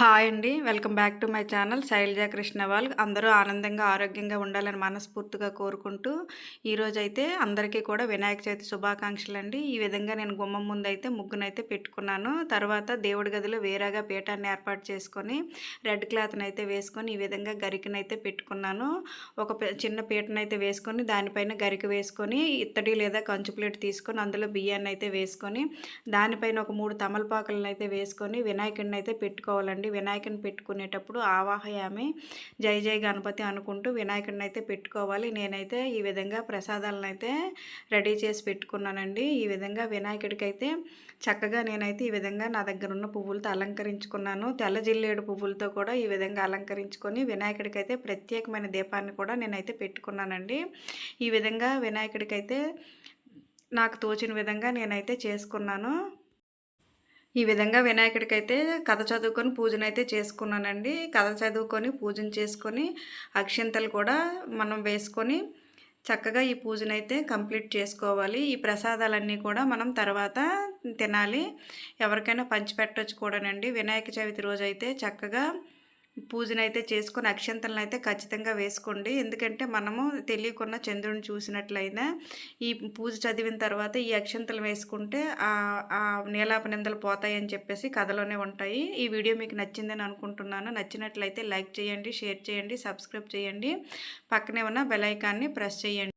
Hi అండి. Welcome back to my channel Sailaja వాళ్ళు అందరూ ఆనందంగా ఆరోగ్యంగా ఉండాలని మనస్ఫూర్తిగా కోరుకుంటూ ఈరోజైతే అందరికీ కూడా వినాయక చవితి శుభాకాంక్షలు అండి ఈ విధంగా నేను గుమ్మం ముందు అయితే ముగ్గునైతే పెట్టుకున్నాను. తర్వాత దేవుడి గదిలో వేరేగా పీఠాన్ని ఏర్పాటు చేసుకొని రెడ్ క్లాత్ని అయితే వేసుకొని ఈ విధంగా గరికనైతే పెట్టుకున్నాను. ఒక చిన్న పీటనైతే వేసుకొని దానిపైన గరిక వేసుకొని ఇత్తడి లేదా కంచు ప్లేట్ తీసుకొని అందులో బియ్యాన్ని అయితే వేసుకొని దానిపైన ఒక మూడు తమలపాకులను అయితే వేసుకొని వినాయకుడిని అయితే పెట్టుకోవాలండి. వినాయకుని పెట్టుకునేటప్పుడు ఆవాహయామి జై జై గణపతి అనుకుంటూ వినాయకుడిని అయితే పెట్టుకోవాలి. నేనైతే ఈ విధంగా ప్రసాదాలను అయితే రెడీ చేసి పెట్టుకున్నానండి. ఈ విధంగా వినాయకుడికి అయితే చక్కగా నేనైతే ఈ విధంగా నా దగ్గర ఉన్న పువ్వులతో అలంకరించుకున్నాను. తెల్ల జిల్లేడు పువ్వులతో కూడా ఈ విధంగా అలంకరించుకొని వినాయకుడికి అయితే ప్రత్యేకమైన దీపాన్ని కూడా నేనైతే పెట్టుకున్నానండి. ఈ విధంగా వినాయకుడికి అయితే నాకు తోచిన విధంగా నేనైతే చేసుకున్నాను. ఈ విధంగా వినాయకుడికి అయితే కథ చదువుకొని పూజనైతే చేసుకున్నానండి. కథ చదువుకొని పూజన చేసుకొని అక్షింతలు కూడా మనం వేసుకొని చక్కగా ఈ పూజనైతే కంప్లీట్ చేసుకోవాలి. ఈ ప్రసాదాలన్నీ కూడా మనం తర్వాత తినాలి. ఎవరికైనా పంచిపెట్టచ్చు కూడానండి. వినాయక చవితి రోజు అయితే చక్కగా పూజనైతే చేసుకొని అక్షంతలను అయితే ఖచ్చితంగా వేసుకోండి. ఎందుకంటే మనము తెలియకుండా చంద్రుని చూసినట్లయినా ఈ పూజ చదివిన తర్వాత ఈ అక్షంతలు వేసుకుంటే ఆ ఆ నిందలు పోతాయని చెప్పేసి కథలోనే ఉంటాయి. ఈ వీడియో మీకు నచ్చిందని అనుకుంటున్నాను. నచ్చినట్లయితే లైక్ చేయండి షేర్ చేయండి సబ్స్క్రైబ్ చేయండి. పక్కనే ఉన్న బెల్ ఐకాన్ని ప్రెస్ చేయండి.